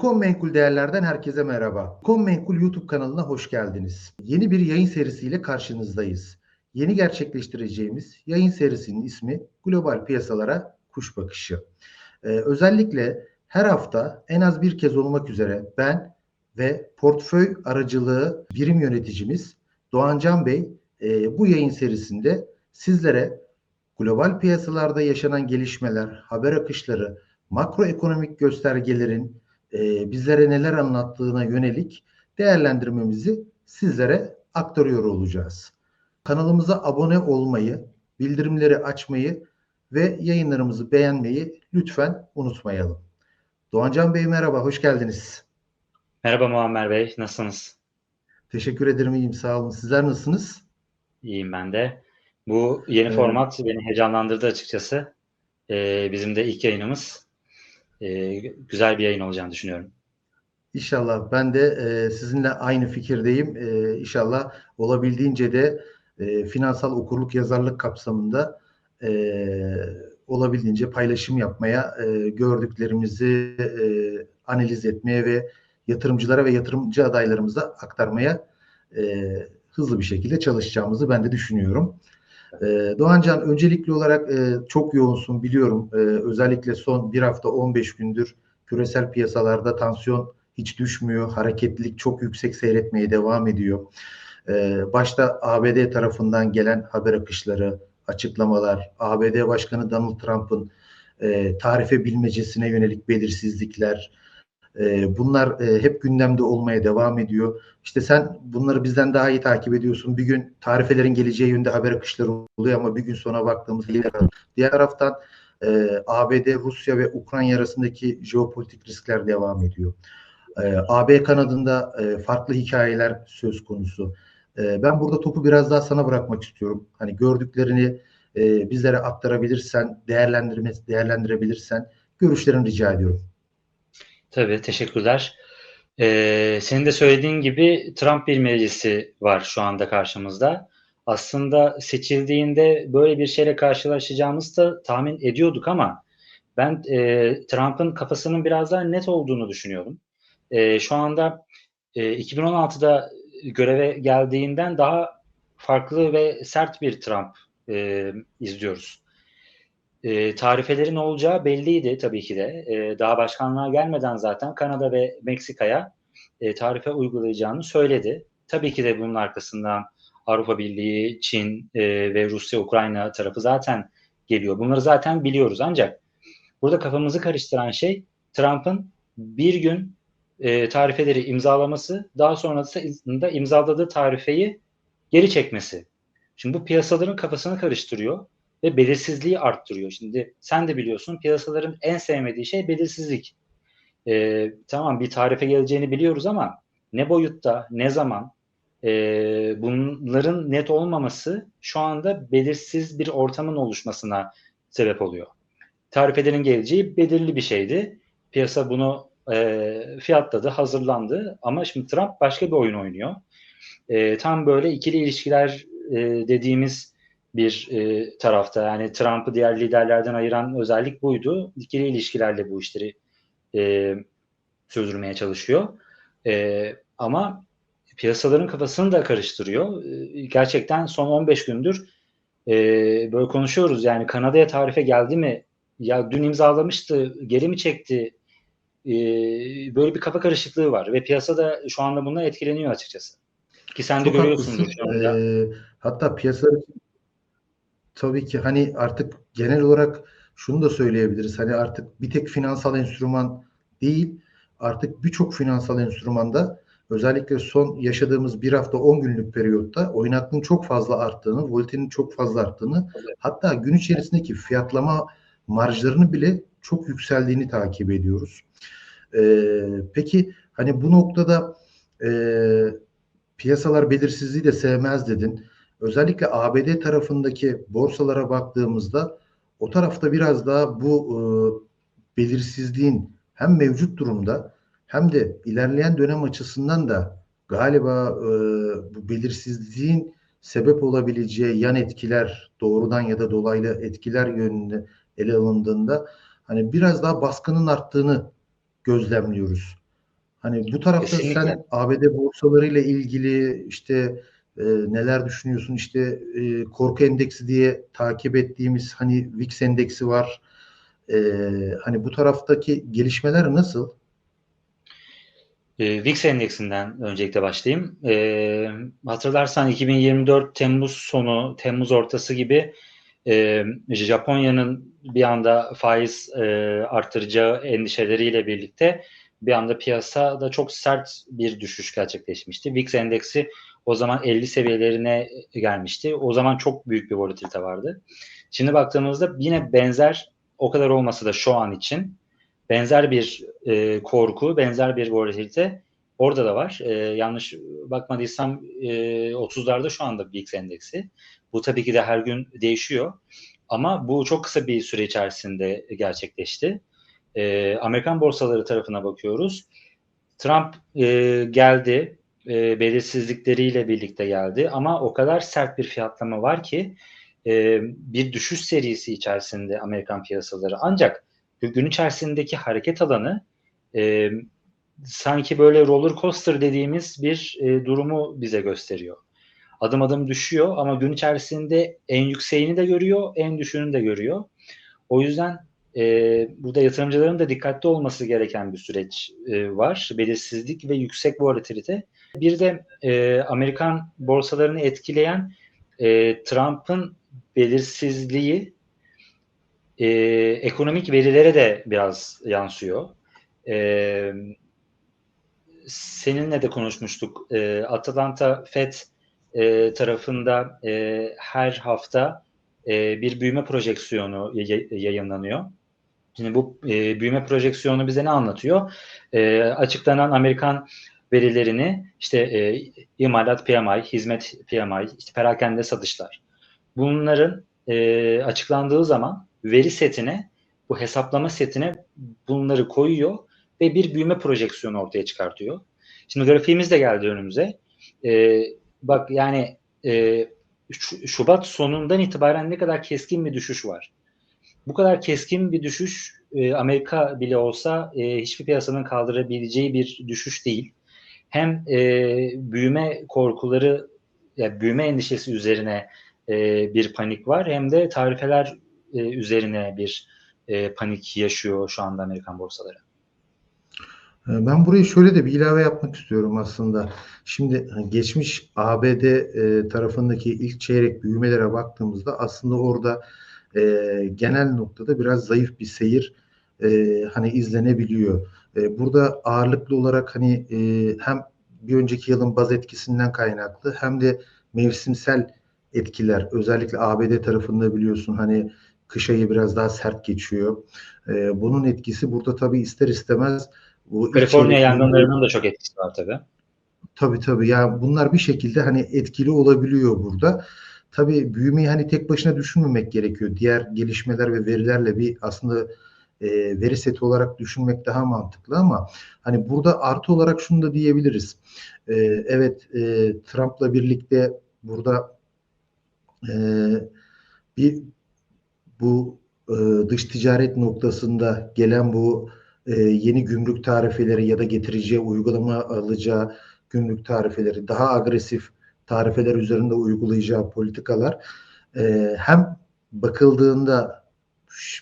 İkon Menkul Değerler'den herkese merhaba. İkon Menkul YouTube kanalına hoş geldiniz. Yeni bir yayın serisiyle karşınızdayız. Yeni gerçekleştireceğimiz yayın serisinin ismi Global Piyasalara Kuş Bakışı. Ee, özellikle her hafta en az bir kez olmak üzere ben ve portföy aracılığı birim yöneticimiz Doğancan Bey e, bu yayın serisinde sizlere global piyasalarda yaşanan gelişmeler, haber akışları, makroekonomik göstergelerin e, bizlere neler anlattığına yönelik değerlendirmemizi sizlere aktarıyor olacağız. Kanalımıza abone olmayı, bildirimleri açmayı ve yayınlarımızı beğenmeyi lütfen unutmayalım. Doğancan Bey merhaba, hoş geldiniz. Merhaba Muammer Bey, nasılsınız? Teşekkür ederim, iyiyim, sağ olun. Sizler nasılsınız? İyiyim ben de. Bu yeni Evet. format beni heyecanlandırdı açıkçası. Ee, bizim de ilk yayınımız. Ee, güzel bir yayın olacağını düşünüyorum. İnşallah ben de e, sizinle aynı fikirdeyim. E, inşallah olabildiğince de e, finansal okurluk yazarlık kapsamında e, olabildiğince paylaşım yapmaya, e, gördüklerimizi e, analiz etmeye ve yatırımcılara ve yatırımcı adaylarımıza aktarmaya e, hızlı bir şekilde çalışacağımızı ben de düşünüyorum. E, Doğancan öncelikli olarak e, çok yoğunsun biliyorum. E, özellikle son bir hafta 15 gündür küresel piyasalarda tansiyon hiç düşmüyor. Hareketlilik çok yüksek seyretmeye devam ediyor. Ee, başta ABD tarafından gelen haber akışları, açıklamalar, ABD Başkanı Donald Trump'ın e, tarife bilmecesine yönelik belirsizlikler, e, bunlar e, hep gündemde olmaya devam ediyor. İşte sen bunları bizden daha iyi takip ediyorsun. Bir gün tarifelerin geleceği yönde haber akışları oluyor ama bir gün sonra baktığımızda diğer taraftan e, ABD, Rusya ve Ukrayna arasındaki jeopolitik riskler devam ediyor. E, AB kanadında e, farklı hikayeler söz konusu. Ben burada topu biraz daha sana bırakmak istiyorum. Hani gördüklerini bizlere aktarabilirsen, değerlendirme, değerlendirebilirsen görüşlerini rica ediyorum. Tabii, teşekkürler. Ee, senin de söylediğin gibi Trump bir meclisi var şu anda karşımızda. Aslında seçildiğinde böyle bir şeyle karşılaşacağımızı da tahmin ediyorduk ama ben e, Trump'ın kafasının biraz daha net olduğunu düşünüyorum. E, şu anda e, 2016'da göreve geldiğinden daha farklı ve sert bir Trump e, izliyoruz. E, tarifelerin olacağı belliydi tabii ki de. E, daha başkanlığa gelmeden zaten Kanada ve Meksika'ya e, tarife uygulayacağını söyledi. Tabii ki de bunun arkasından Avrupa Birliği, Çin e, ve Rusya, Ukrayna tarafı zaten geliyor. Bunları zaten biliyoruz ancak burada kafamızı karıştıran şey Trump'ın bir gün e, tarifeleri imzalaması, daha sonrasında imzaladığı tarifeyi geri çekmesi. Şimdi bu piyasaların kafasını karıştırıyor ve belirsizliği arttırıyor. Şimdi sen de biliyorsun piyasaların en sevmediği şey belirsizlik. E, tamam bir tarife geleceğini biliyoruz ama ne boyutta, ne zaman e, bunların net olmaması şu anda belirsiz bir ortamın oluşmasına sebep oluyor. Tarifelerin geleceği belirli bir şeydi. Piyasa bunu e, fiyatladı, hazırlandı ama şimdi Trump başka bir oyun oynuyor. E, tam böyle ikili ilişkiler e, dediğimiz bir e, tarafta yani Trump'ı diğer liderlerden ayıran özellik buydu. İkili ilişkilerle bu işleri e, sürdürmeye çalışıyor. E, ama piyasaların kafasını da karıştırıyor. E, gerçekten son 15 gündür e, böyle konuşuyoruz. Yani Kanada'ya tarife geldi mi? Ya dün imzalamıştı, geri mi çekti? E, böyle bir kafa karışıklığı var ve piyasada şu anda bundan etkileniyor açıkçası. Ki sen de Çok görüyorsundur şu anda. Ee, hatta piyasalar için tabii ki hani artık genel olarak şunu da söyleyebiliriz. Hani artık bir tek finansal enstrüman değil, artık birçok finansal enstrümanda özellikle son yaşadığımız bir hafta 10 günlük periyotta oynaklığın çok fazla arttığını, volatilinin çok fazla arttığını, hatta gün içerisindeki fiyatlama marjlarını bile çok yükseldiğini takip ediyoruz. Ee, peki hani bu noktada e, piyasalar belirsizliği de sevmez dedin. Özellikle ABD tarafındaki borsalara baktığımızda o tarafta biraz daha bu e, belirsizliğin hem mevcut durumda hem de ilerleyen dönem açısından da galiba e, bu belirsizliğin sebep olabileceği yan etkiler doğrudan ya da dolaylı etkiler yönünde ele alındığında hani biraz daha baskının arttığını gözlemliyoruz. Hani bu tarafta Kesinlikle. sen ABD borsalarıyla ilgili işte e, neler düşünüyorsun? İşte e, korku endeksi diye takip ettiğimiz hani VIX endeksi var. E, hani bu taraftaki gelişmeler nasıl? VIX endeksinden öncelikle başlayayım. E, hatırlarsan 2024 Temmuz sonu, Temmuz ortası gibi e, Japonya'nın bir anda faiz e, arttıracağı endişeleriyle birlikte bir anda piyasada çok sert bir düşüş gerçekleşmişti. VIX endeksi o zaman 50 seviyelerine gelmişti. O zaman çok büyük bir volatilite vardı. Şimdi baktığımızda yine benzer o kadar olmasa da şu an için benzer bir e, korku, benzer bir volatilite orada da var. E, yanlış bakmadıysam e, 30'larda şu anda VIX endeksi. Bu tabii ki de her gün değişiyor. Ama bu çok kısa bir süre içerisinde gerçekleşti. E, Amerikan borsaları tarafına bakıyoruz. Trump e, geldi, e, belirsizlikleriyle birlikte geldi ama o kadar sert bir fiyatlama var ki e, bir düşüş serisi içerisinde Amerikan piyasaları. Ancak gün içerisindeki hareket alanı e, sanki böyle roller coaster dediğimiz bir e, durumu bize gösteriyor. Adım adım düşüyor ama gün içerisinde en yükseğini de görüyor, en düşüğünü de görüyor. O yüzden e, burada yatırımcıların da dikkatli olması gereken bir süreç e, var. Belirsizlik ve yüksek volatilite. Bir de e, Amerikan borsalarını etkileyen e, Trump'ın belirsizliği e, ekonomik verilere de biraz yansıyor. E, seninle de konuşmuştuk. E, Atlanta Fed e, tarafında e, her hafta e, bir büyüme projeksiyonu yayınlanıyor. Şimdi bu e, büyüme projeksiyonu bize ne anlatıyor? E, açıklanan Amerikan verilerini işte e, imalat PMI, hizmet PMI, işte perakende satışlar. Bunların e, açıklandığı zaman veri setine, bu hesaplama setine bunları koyuyor ve bir büyüme projeksiyonu ortaya çıkartıyor. Şimdi grafiğimiz de geldi önümüze. E, bak yani e, Şubat sonundan itibaren ne kadar keskin bir düşüş var. Bu kadar keskin bir düşüş e, Amerika bile olsa e, hiçbir piyasanın kaldırabileceği bir düşüş değil. Hem e, büyüme korkuları, yani büyüme endişesi üzerine e, bir panik var hem de tarifeler e, üzerine bir e, panik yaşıyor şu anda Amerikan borsaları. Ben burayı şöyle de bir ilave yapmak istiyorum aslında. Şimdi geçmiş ABD e, tarafındaki ilk çeyrek büyümelere baktığımızda aslında orada e, genel noktada biraz zayıf bir seyir e, hani izlenebiliyor. E, burada ağırlıklı olarak hani e, hem bir önceki yılın baz etkisinden kaynaklı hem de mevsimsel etkiler özellikle ABD tarafında biliyorsun hani kış ayı biraz daha sert geçiyor. E, bunun etkisi burada tabii ister istemez bu Kaliforniya yangınlarının da çok etkisi var tabii. Tabii tabii. Yani bunlar bir şekilde hani etkili olabiliyor burada. Tabii büyümeyi hani tek başına düşünmemek gerekiyor. Diğer gelişmeler ve verilerle bir aslında e, veri seti olarak düşünmek daha mantıklı ama hani burada artı olarak şunu da diyebiliriz. E, evet e, Trump'la birlikte burada e, bir bu e, dış ticaret noktasında gelen bu e, yeni gümrük tarifeleri ya da getireceği uygulama alacağı gümrük tarifeleri daha agresif tarifeler üzerinde uygulayacağı politikalar e, hem bakıldığında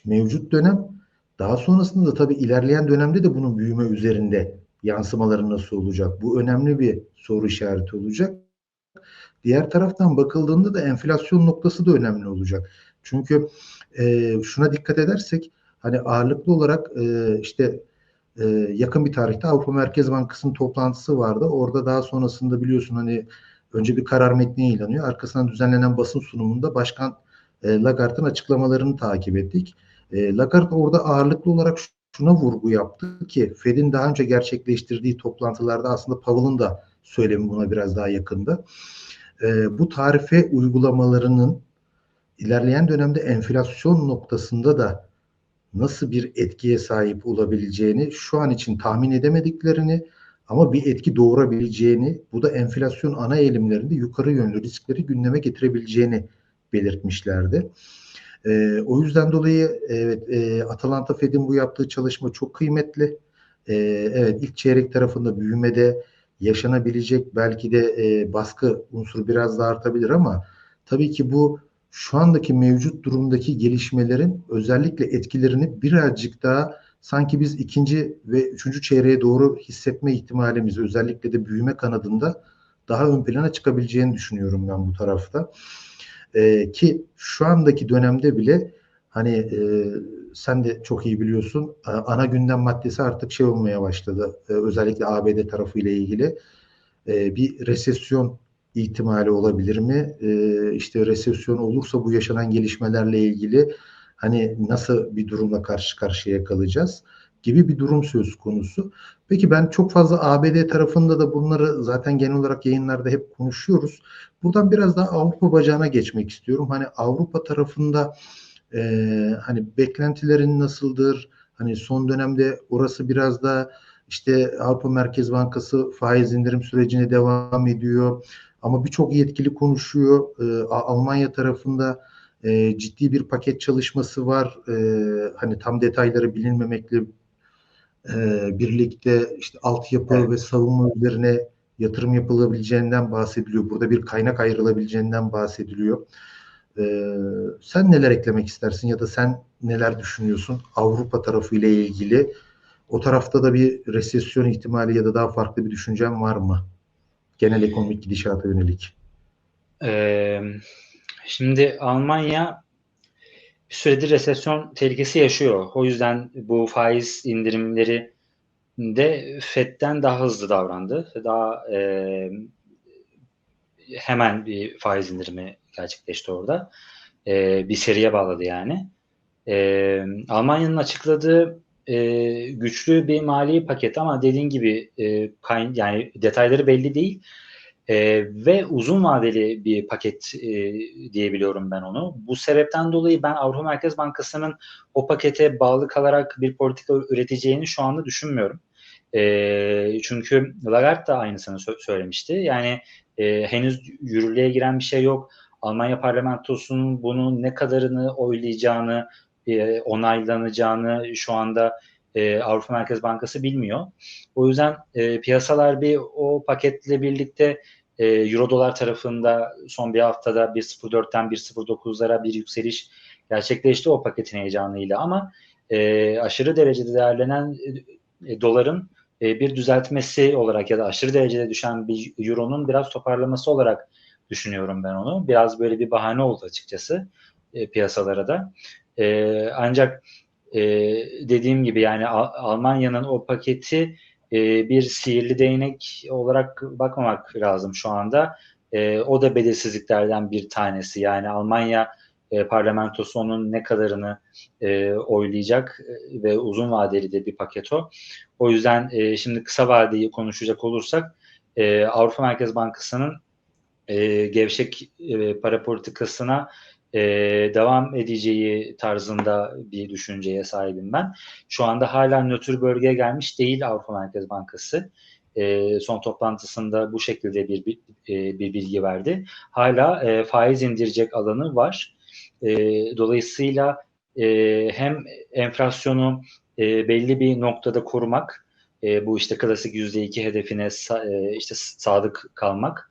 mevcut dönem daha sonrasında da tabii ilerleyen dönemde de bunun büyüme üzerinde yansımaları nasıl olacak? Bu önemli bir soru işareti olacak. Diğer taraftan bakıldığında da enflasyon noktası da önemli olacak. Çünkü e, şuna dikkat edersek hani ağırlıklı olarak e, işte e, yakın bir tarihte Avrupa Merkez Bankası'nın toplantısı vardı. Orada daha sonrasında biliyorsun hani önce bir karar metni ilanıyor. Arkasından düzenlenen basın sunumunda Başkan e, Lagarde'ın açıklamalarını takip ettik. E, Lagarde orada ağırlıklı olarak şuna vurgu yaptı ki Fed'in daha önce gerçekleştirdiği toplantılarda aslında Powell'ın da söylemi buna biraz daha yakında. E, bu tarife uygulamalarının ilerleyen dönemde enflasyon noktasında da nasıl bir etkiye sahip olabileceğini şu an için tahmin edemediklerini ama bir etki doğurabileceğini bu da enflasyon ana eğilimlerinde yukarı yönlü riskleri gündeme getirebileceğini belirtmişlerdi. E, o yüzden dolayı evet e, Atalanta Fed'in bu yaptığı çalışma çok kıymetli. e, evet ilk çeyrek tarafında büyümede yaşanabilecek belki de e, baskı unsuru biraz daha artabilir ama tabii ki bu şu andaki mevcut durumdaki gelişmelerin özellikle etkilerini birazcık daha sanki biz ikinci ve üçüncü çeyreğe doğru hissetme ihtimalimiz özellikle de büyüme kanadında daha ön plana çıkabileceğini düşünüyorum ben bu tarafta. Ee, ki şu andaki dönemde bile hani e, sen de çok iyi biliyorsun ana gündem maddesi artık şey olmaya başladı. Ee, özellikle ABD tarafı ile ilgili e, bir resesyon ihtimali olabilir mi? Ee, işte resesyon olursa bu yaşanan gelişmelerle ilgili hani nasıl bir durumla karşı karşıya kalacağız gibi bir durum söz konusu. Peki ben çok fazla ABD tarafında da bunları zaten genel olarak yayınlarda hep konuşuyoruz. Buradan biraz daha Avrupa bacağına geçmek istiyorum. Hani Avrupa tarafında e, hani beklentilerin nasıldır? Hani son dönemde orası biraz da işte Avrupa Merkez Bankası faiz indirim sürecine devam ediyor. Ama birçok yetkili konuşuyor. E, Almanya tarafında e, ciddi bir paket çalışması var. E, hani tam detayları bilinmemekle e, birlikte işte altyapı evet. ve savunma üzerine yatırım yapılabileceğinden bahsediliyor. Burada bir kaynak ayrılabileceğinden bahsediliyor. Ee, sen neler eklemek istersin ya da sen neler düşünüyorsun Avrupa tarafı ile ilgili? O tarafta da bir resesyon ihtimali ya da daha farklı bir düşüncen var mı? Genel ekonomik gidişata yönelik. Ee, şimdi Almanya bir süredir resesyon tehlikesi yaşıyor. O yüzden bu faiz indirimleri de FED'den daha hızlı davrandı. Daha e, hemen bir faiz indirimi gerçekleşti orada. E, bir seriye bağladı yani. E, Almanya'nın açıkladığı e, güçlü bir mali paket ama dediğin gibi e, yani detayları belli değil. E, ve uzun vadeli bir paket e, diyebiliyorum ben onu. Bu sebepten dolayı ben Avrupa Merkez Bankası'nın o pakete bağlı kalarak bir politika üreteceğini şu anda düşünmüyorum. E, çünkü Lagarde da aynısını sö- söylemişti. Yani e, henüz yürürlüğe giren bir şey yok. Almanya parlamentosunun bunun ne kadarını oylayacağını, e, onaylanacağını şu anda e, Avrupa Merkez Bankası bilmiyor. O yüzden e, piyasalar bir o paketle birlikte e, Euro dolar tarafında son bir haftada 1.04'ten 1.09'lara bir yükseliş gerçekleşti o paketin heyecanıyla ama e, aşırı derecede değerlenen e, doların e, bir düzeltmesi olarak ya da aşırı derecede düşen bir euronun biraz toparlaması olarak düşünüyorum ben onu. Biraz böyle bir bahane oldu açıkçası e, piyasalara da. E, ancak e, dediğim gibi yani Almanya'nın o paketi e, bir sihirli değnek olarak bakmamak lazım şu anda. E, o da belirsizliklerden bir tanesi. Yani Almanya e, parlamentosu onun ne kadarını e, oylayacak e, ve uzun vadeli de bir paket o. O yüzden e, şimdi kısa vadeyi konuşacak olursak e, Avrupa Merkez Bankası'nın e, gevşek e, para politikasına e, devam edeceği tarzında bir düşünceye sahibim ben. Şu anda hala nötr bölgeye gelmiş değil Avrupa Merkez Bankası. E, son toplantısında bu şekilde bir, bir, e, bir bilgi verdi. Hala e, faiz indirecek alanı var. E, dolayısıyla e, hem enflasyonu e, belli bir noktada korumak, e, bu işte klasik %2 hedefine sa- e, işte sadık kalmak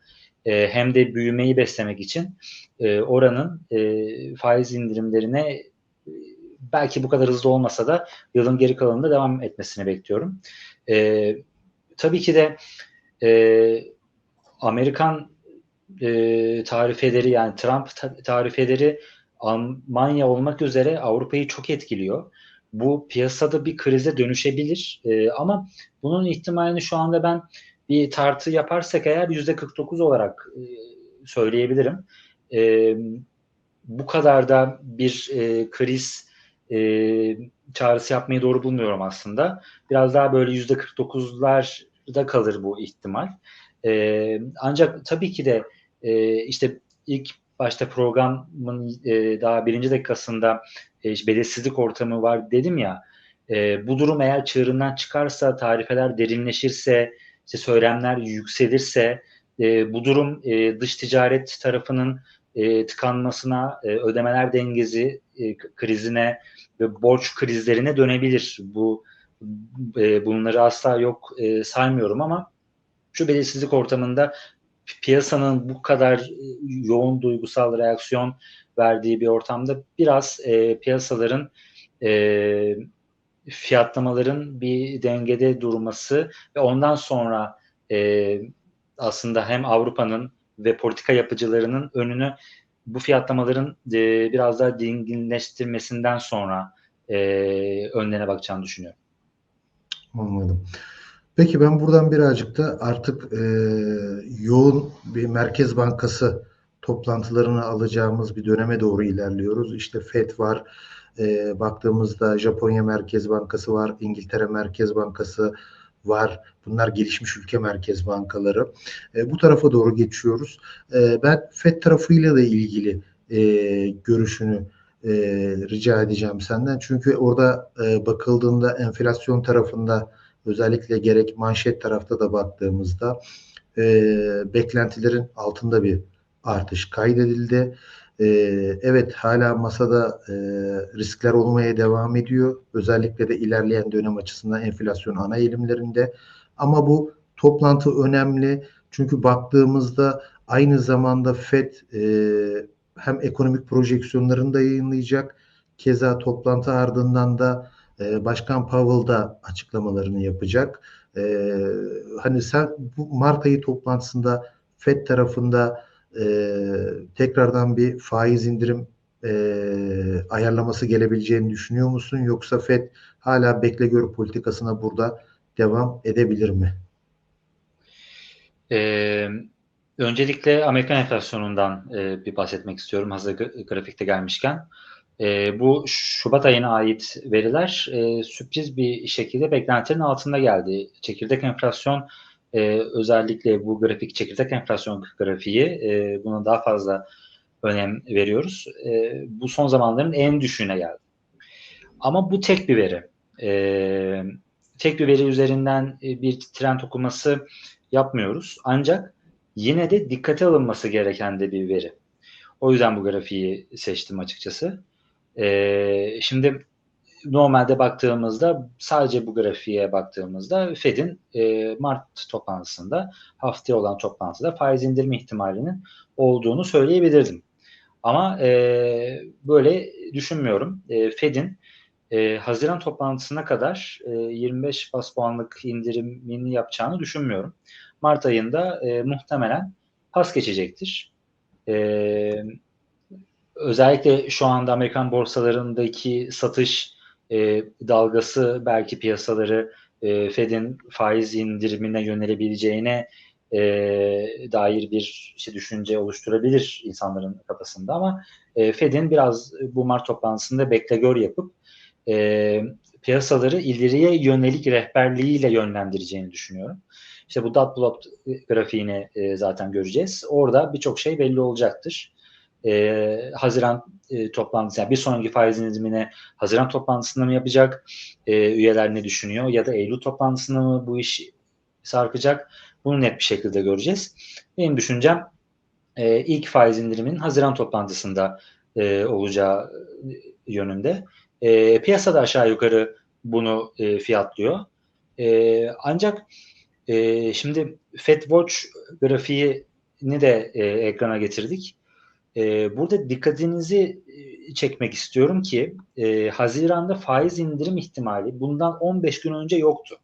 e, hem de büyümeyi beslemek için e, oranın e, faiz indirimlerine belki bu kadar hızlı olmasa da yılın geri kalanında devam etmesini bekliyorum. Tabii ki de Amerikan e, tarifeleri yani Trump tarifeleri Almanya olmak üzere Avrupa'yı çok etkiliyor. Bu piyasada bir krize dönüşebilir e, ama bunun ihtimalini şu anda ben bir tartı yaparsak eğer yüzde 49 olarak e, söyleyebilirim. E, bu kadar da bir e, kriz e, çağrısı yapmayı doğru bulmuyorum aslında. Biraz daha böyle yüzde 49'larda kalır bu ihtimal. Ancak tabii ki de işte ilk başta programın daha birinci dakikasında e, belirsizlik ortamı var dedim ya. Bu durum eğer çığırından çıkarsa, tarifeler derinleşirse, işte söylemler yükselirse e, bu durum e, dış ticaret tarafının e, tıkanmasına, e, ödemeler dengesi e, krizine ve borç krizlerine dönebilir. Bu e, bunları asla yok e, saymıyorum ama şu belirsizlik ortamında piyasanın bu kadar e, yoğun duygusal reaksiyon verdiği bir ortamda biraz e, piyasaların e, fiyatlamaların bir dengede durması ve ondan sonra e, aslında hem Avrupa'nın ve politika yapıcılarının önünü bu fiyatlamaların e, biraz daha dinginleştirmesinden sonra e, önlerine bakacağını düşünüyorum. Anladım. Peki ben buradan birazcık da artık e, yoğun bir Merkez Bankası toplantılarını alacağımız bir döneme doğru ilerliyoruz. İşte FED var, e, baktığımızda Japonya Merkez Bankası var, İngiltere Merkez Bankası var. Bunlar gelişmiş ülke merkez bankaları. E, bu tarafa doğru geçiyoruz. E, ben FED tarafıyla da ilgili e, görüşünü e, rica edeceğim senden. Çünkü orada e, bakıldığında enflasyon tarafında özellikle gerek manşet tarafta da baktığımızda e, beklentilerin altında bir artış kaydedildi. E, evet hala masada e, riskler olmaya devam ediyor. Özellikle de ilerleyen dönem açısından enflasyon ana eğilimlerinde. Ama bu toplantı önemli. Çünkü baktığımızda aynı zamanda FED e, hem ekonomik projeksiyonlarını da yayınlayacak. Keza toplantı ardından da e, Başkan Powell da açıklamalarını yapacak. E, hani sen bu Mart ayı toplantısında FED tarafında e, tekrardan bir faiz indirim e, ayarlaması gelebileceğini düşünüyor musun? Yoksa FED hala bekle gör politikasına burada devam edebilir mi? Ee, öncelikle Amerikan enflasyonundan e, bir bahsetmek istiyorum hazır grafikte gelmişken. E, bu Şubat ayına ait veriler e, sürpriz bir şekilde beklentilerin altında geldi. Çekirdek enflasyon e, özellikle bu grafik çekirdek enflasyon grafiği e, buna daha fazla önem veriyoruz. E, bu son zamanların en düşüğüne geldi. Ama bu tek bir veri. E, tek bir veri üzerinden e, bir trend okuması yapmıyoruz. Ancak yine de dikkate alınması gereken de bir veri. O yüzden bu grafiği seçtim açıkçası. E, şimdi normalde baktığımızda sadece bu grafiğe baktığımızda Fed'in e, Mart toplantısında haftaya olan toplantıda faiz indirme ihtimalinin olduğunu söyleyebilirdim. Ama e, böyle düşünmüyorum. E, Fed'in e, Haziran toplantısına kadar e, 25 bas puanlık indirimini yapacağını düşünmüyorum. Mart ayında e, muhtemelen pas geçecektir. E, özellikle şu anda Amerikan borsalarındaki satış e, dalgası belki piyasaları e, Fed'in faiz indirimine yönelebileceğine e, dair bir işte düşünce oluşturabilir insanların kafasında ama e, Fed'in biraz bu Mart toplantısında bekle gör yapıp e, piyasaları ileriye yönelik rehberliğiyle yönlendireceğini düşünüyorum. İşte bu dot plot grafiğini e, zaten göreceğiz. Orada birçok şey belli olacaktır e, Haziran e, toplantısı yani bir sonraki faiz indirimine Haziran toplantısında mı yapacak? E, üyeler ne düşünüyor? Ya da Eylül toplantısında mı bu iş sarkacak? Bunu net bir şekilde göreceğiz. Benim düşüncem e, ilk faiz indiriminin Haziran toplantısında e, olacağı yönünde. E, piyasada aşağı yukarı bunu e, fiyatlıyor. E, ancak e, şimdi Fed Watch grafiğini de e, ekrana getirdik. E, burada dikkatinizi e, çekmek istiyorum ki e, Haziran'da faiz indirim ihtimali bundan 15 gün önce yoktu.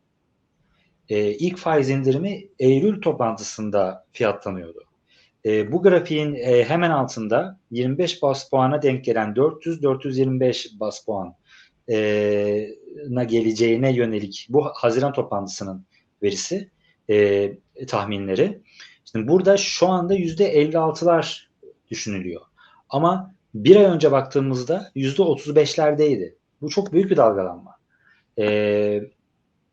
E, ilk faiz indirimi Eylül toplantısında fiyatlanıyordu. E, bu grafiğin e, hemen altında 25 bas puana denk gelen 400-425 bas puan e, geleceğine yönelik bu Haziran toplantısının verisi e, tahminleri. Şimdi burada şu anda %56'lar düşünülüyor. Ama bir ay önce baktığımızda yüzde 35'lerdeydi. Bu çok büyük bir dalgalanma. Ee,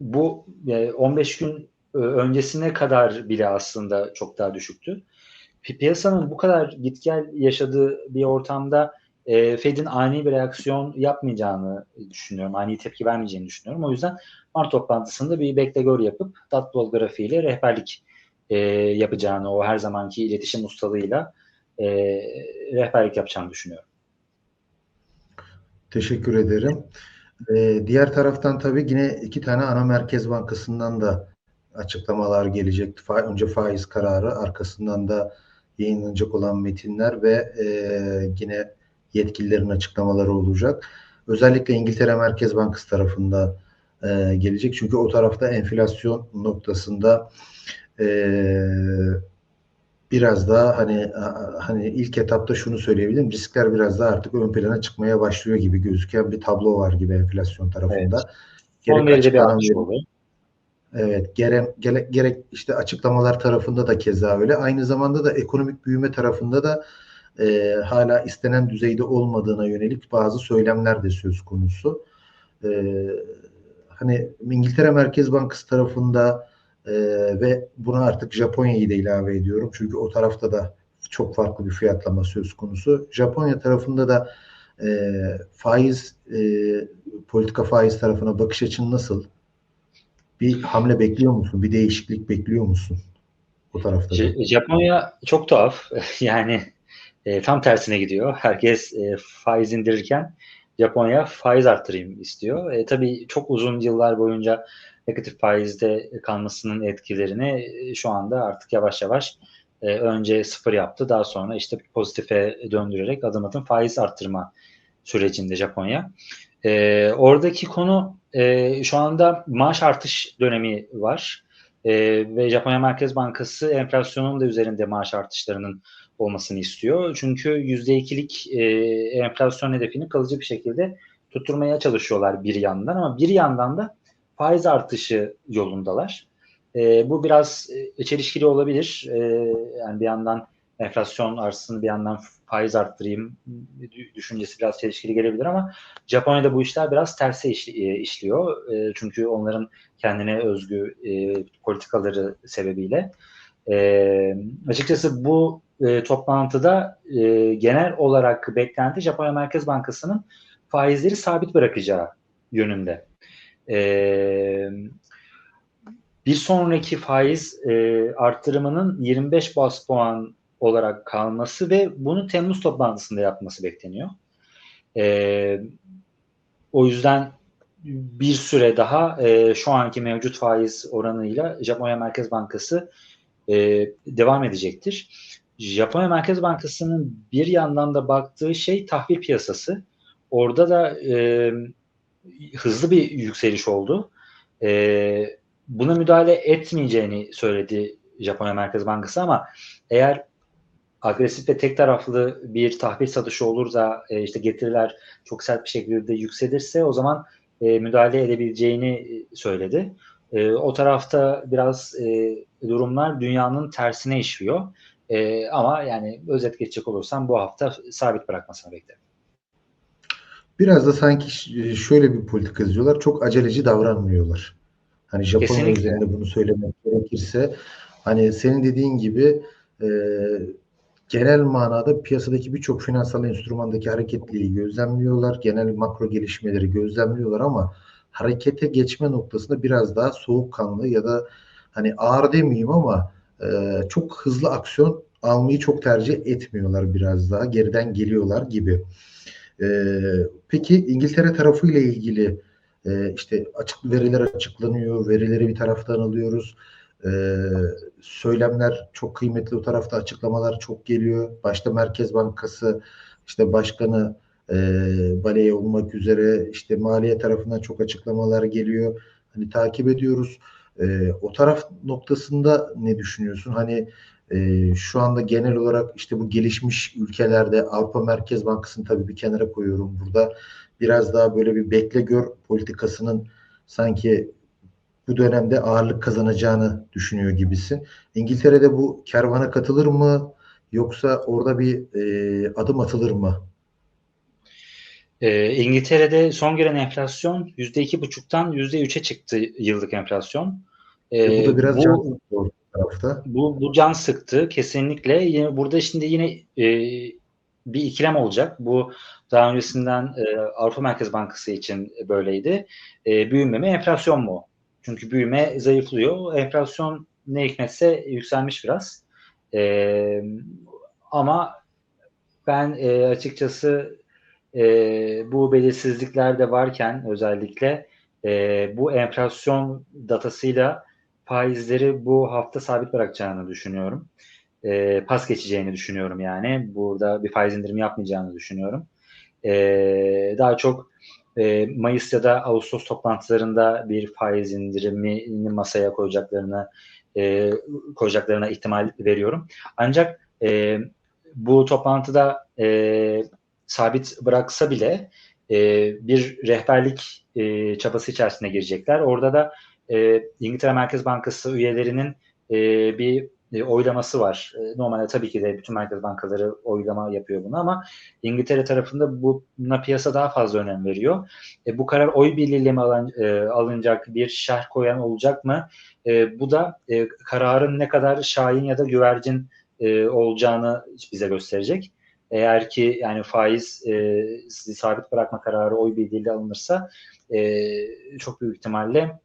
bu e, 15 gün e, öncesine kadar bile aslında çok daha düşüktü. Piyasanın bu kadar git gel yaşadığı bir ortamda e, Fed'in ani bir reaksiyon yapmayacağını düşünüyorum. Ani tepki vermeyeceğini düşünüyorum. O yüzden Mart toplantısında bir bekle gör yapıp Datbol grafiğiyle rehberlik e, yapacağını o her zamanki iletişim ustalığıyla e, rehberlik yapacağını düşünüyorum. Teşekkür ederim. e, diğer taraftan tabii yine iki tane ana merkez bankasından da açıklamalar gelecek. Fa- önce faiz kararı, arkasından da yayınlanacak olan metinler ve e, yine yetkililerin açıklamaları olacak. Özellikle İngiltere Merkez Bankası tarafında e, gelecek. Çünkü o tarafta enflasyon noktasında e, biraz daha hani hani ilk etapta şunu söyleyebilirim. Riskler biraz daha artık ön plana çıkmaya başlıyor gibi gözüken bir tablo var gibi enflasyon tarafında. Son derece bir açıklanan artış. Evet, gerek, gerek, gerek işte açıklamalar tarafında da keza öyle. Aynı zamanda da ekonomik büyüme tarafında da e, hala istenen düzeyde olmadığına yönelik bazı söylemler de söz konusu. E, hani İngiltere Merkez Bankası tarafında e, ve buna artık Japonya'yı da ilave ediyorum. Çünkü o tarafta da çok farklı bir fiyatlama söz konusu. Japonya tarafında da e, faiz e, politika faiz tarafına bakış açın nasıl? Bir hamle bekliyor musun? Bir değişiklik bekliyor musun? O tarafta Japonya çok tuhaf. Yani e, tam tersine gidiyor. Herkes e, faiz indirirken Japonya faiz arttırayım istiyor. E, tabii çok uzun yıllar boyunca negatif faizde kalmasının etkilerini e, şu anda artık yavaş yavaş e, önce sıfır yaptı. Daha sonra işte pozitife döndürerek adım adım faiz arttırma sürecinde Japonya. E, oradaki konu e, şu anda maaş artış dönemi var. E, ve Japonya Merkez Bankası enflasyonun da üzerinde maaş artışlarının olmasını istiyor. Çünkü %2'lik e, enflasyon hedefini kalıcı bir şekilde tutturmaya çalışıyorlar bir yandan ama bir yandan da faiz artışı yolundalar. E, bu biraz e, çelişkili olabilir. E, yani bir yandan enflasyon artsın bir yandan faiz arttırayım düşüncesi biraz çelişkili gelebilir ama Japonya'da bu işler biraz terse işli, işliyor. E, çünkü onların kendine özgü e, politikaları sebebiyle. E, açıkçası bu e, toplantıda e, genel olarak beklenti Japonya Merkez Bankası'nın faizleri sabit bırakacağı yönünde. Bir sonraki faiz e, arttırımının 25 bas puan olarak kalması ve bunu Temmuz toplantısında yapması bekleniyor. O yüzden bir süre daha şu anki mevcut faiz oranıyla Japonya Merkez Bankası devam edecektir. Japonya Merkez Bankası'nın bir yandan da baktığı şey tahvil piyasası. Orada da e, hızlı bir yükseliş oldu. E, buna müdahale etmeyeceğini söyledi Japonya Merkez Bankası ama eğer agresif ve tek taraflı bir tahvil satışı olur da e, işte getiriler çok sert bir şekilde yükselirse o zaman e, müdahale edebileceğini söyledi. E, o tarafta biraz e, durumlar dünyanın tersine işliyor. E, ama yani özet geçecek olursam bu hafta sabit bırakmasını beklerim. Biraz da sanki şöyle bir politika izliyorlar. Çok aceleci davranmıyorlar. Hani Japonya Kesinlikle. üzerinde bunu söylemek gerekirse hani senin dediğin gibi e, genel manada piyasadaki birçok finansal enstrümandaki hareketliliği gözlemliyorlar. Genel makro gelişmeleri gözlemliyorlar ama harekete geçme noktasında biraz daha soğukkanlı ya da hani ağır demeyeyim ama e, çok hızlı aksiyon almayı çok tercih etmiyorlar biraz daha. Geriden geliyorlar gibi. E, peki İngiltere tarafı ile ilgili e, işte açık veriler açıklanıyor, verileri bir taraftan alıyoruz. E, söylemler çok kıymetli o tarafta açıklamalar çok geliyor. Başta Merkez Bankası işte başkanı e, Baleye olmak üzere işte maliye tarafından çok açıklamalar geliyor. Hani takip ediyoruz. E, o taraf noktasında ne düşünüyorsun? Hani e, şu anda genel olarak işte bu gelişmiş ülkelerde Avrupa Merkez Bankası'nı tabii bir kenara koyuyorum burada. Biraz daha böyle bir bekle gör politikasının sanki bu dönemde ağırlık kazanacağını düşünüyor gibisin. İngiltere'de bu kervana katılır mı yoksa orada bir e, adım atılır mı? E, İngiltere'de son gelen enflasyon %2,5'tan %3'e çıktı yıllık enflasyon. E, bu da biraz bu, can tarafta. Bu, bu can sıktı kesinlikle. Yine, burada şimdi yine e, bir ikilem olacak. Bu daha öncesinden e, Avrupa Merkez Bankası için böyleydi. E, büyüme mi enflasyon mu? Çünkü büyüme zayıflıyor. Enflasyon ne hikmetse yükselmiş biraz. E, ama ben e, açıkçası e, bu belirsizlikler de varken özellikle e, bu enflasyon datasıyla faizleri bu hafta sabit bırakacağını düşünüyorum. E, pas geçeceğini düşünüyorum yani. Burada bir faiz indirimi yapmayacağını düşünüyorum. E, daha çok e, Mayıs ya da Ağustos toplantılarında bir faiz indirimini masaya koyacaklarını e, koyacaklarına ihtimal veriyorum. Ancak e, bu toplantıda e, sabit bıraksa bile e, bir rehberlik e, çabası içerisine girecekler. Orada da e, İngiltere Merkez Bankası üyelerinin e, bir e, oylaması var. E, normalde tabii ki de bütün merkez bankaları oylama yapıyor bunu ama İngiltere tarafında buna piyasa daha fazla önem veriyor. E, bu karar oy birliğiyle mi alın, e, alınacak, bir şerh koyan olacak mı? E, bu da e, kararın ne kadar şahin ya da güvercin e, olacağını bize gösterecek. Eğer ki yani faiz e, sabit bırakma kararı oy birliğiyle alınırsa e, çok büyük ihtimalle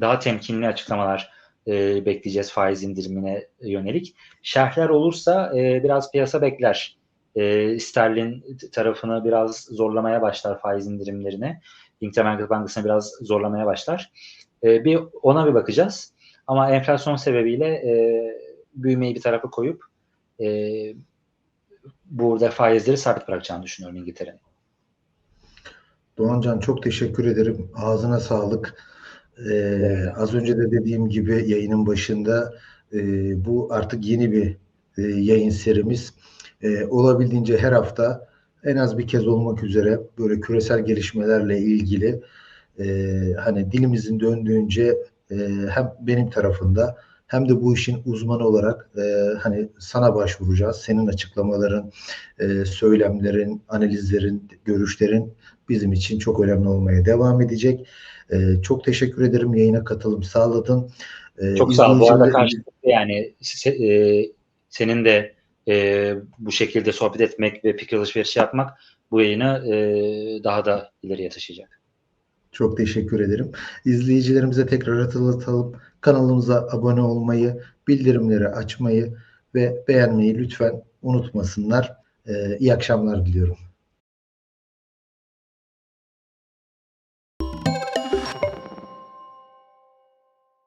daha temkinli açıklamalar e, bekleyeceğiz faiz indirimine yönelik. Şerhler olursa e, biraz piyasa bekler. E, sterlin tarafını biraz zorlamaya başlar faiz indirimlerine. İngiltere Merkez biraz zorlamaya başlar. E, bir ona bir bakacağız. Ama enflasyon sebebiyle e, büyümeyi bir tarafa koyup e, burada faizleri sabit bırakacağını düşünüyorum İngiltere'nin. Doğancan çok teşekkür ederim. Ağzına sağlık. Ee, az önce de dediğim gibi yayının başında e, bu artık yeni bir e, yayın serimiz. E, olabildiğince her hafta en az bir kez olmak üzere böyle küresel gelişmelerle ilgili e, hani dilimizin döndüğünce e, hem benim tarafında hem de bu işin uzmanı olarak e, hani sana başvuracağız. Senin açıklamaların, e, söylemlerin, analizlerin, görüşlerin bizim için çok önemli olmaya devam edecek. E, çok teşekkür ederim yayına katılım sağladın. E, çok sağ ol. Bu arada karşılıklı yani se, e, senin de e, bu şekilde sohbet etmek ve fikir alışverişi yapmak bu yayını e, daha da ileriye taşıyacak. Çok teşekkür ederim. İzleyicilerimize tekrar hatırlatalım. Kanalımıza abone olmayı, bildirimleri açmayı ve beğenmeyi lütfen unutmasınlar. Ee, iyi akşamlar diliyorum.